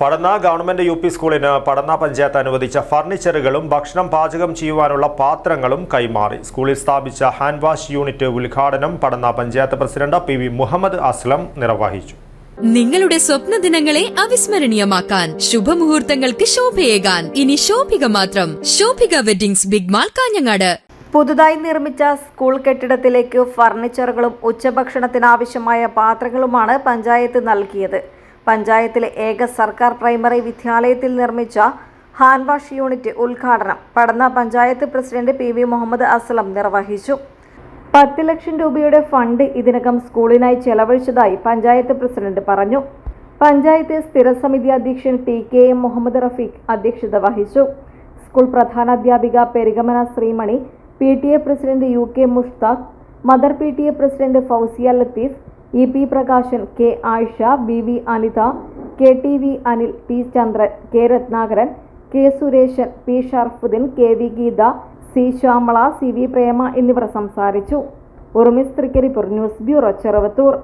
പടന്ന government U P സ്കൂളിന് പടന്ന പഞ്ചായത്ത് അനുവദിച്ച ഫർണിച്ചറുകളും ഭക്ഷണം പാചകം ചെയ്യുവാനുള്ള പാത്രങ്ങളും കൈമാറി. സ്കൂളിൽ സ്ഥാപിച്ച ഹാൻഡ് വാഷ് യൂണിറ്റ് ഉദ്ഘാടനം Padanna panchayat president P V Muhammad Aslam നിർവഹിച്ചു. നിങ്ങളുടെ സ്വപ്ന ദിനങ്ങളെ അവിസ്മരണീയമാക്കാൻ ശുഭമുഹൂർത്തങ്ങൾക്ക് ശോഭയേകാൻ. ഇനി ശോഭിക മാത്രം. Shobhika weddings big mall Kanhangad. പുതുതായി നിർമ്മിച്ച സ്കൂൾ കെട്ടിടത്തിലേക്ക് ഫർണിച്ചറുകളും ഉച്ചഭക്ഷണത്തിനാവശ്യമായ പാത്രങ്ങളുമാണ് പഞ്ചായത്ത് നൽകിയത്. പഞ്ചായത്തിലെ ഏക സർക്കാർ പ്രൈമറി വിദ്യാലയത്തിൽ നിർമ്മിച്ച ഹാൻഡ് വാഷ് യൂണിറ്റ് ഉദ്ഘാടനം Padanna panchayat president P V Muhammad Aslam നിർവഹിച്ചു. പത്ത് ലക്ഷം രൂപയുടെ ഫണ്ട് ഇതിനകം സ്കൂളിനായി ചെലവഴിച്ചതായി പഞ്ചായത്ത് പ്രസിഡന്റ് പറഞ്ഞു. പഞ്ചായത്ത് സ്ഥിരസമിതി അധ്യക്ഷൻ T K M Muhammad Rafeeq അധ്യക്ഷത വഹിച്ചു. സ്കൂൾ പ്രധാനാധ്യാപിക Perigamana Sreemani P T A president U K Mushtaq mother P T A president Fousiya Latheef E P Prakashan K Ayisha V V Anitha K T V Anil T Chandran K Ratnakaran K Sureshan P Sharafuddin K V Geetha C Shyamala C V Prema എന്നിവർ സംസാരിച്ചു. ഉറുമിസ് Trikaripur news bureau Cheruvathur.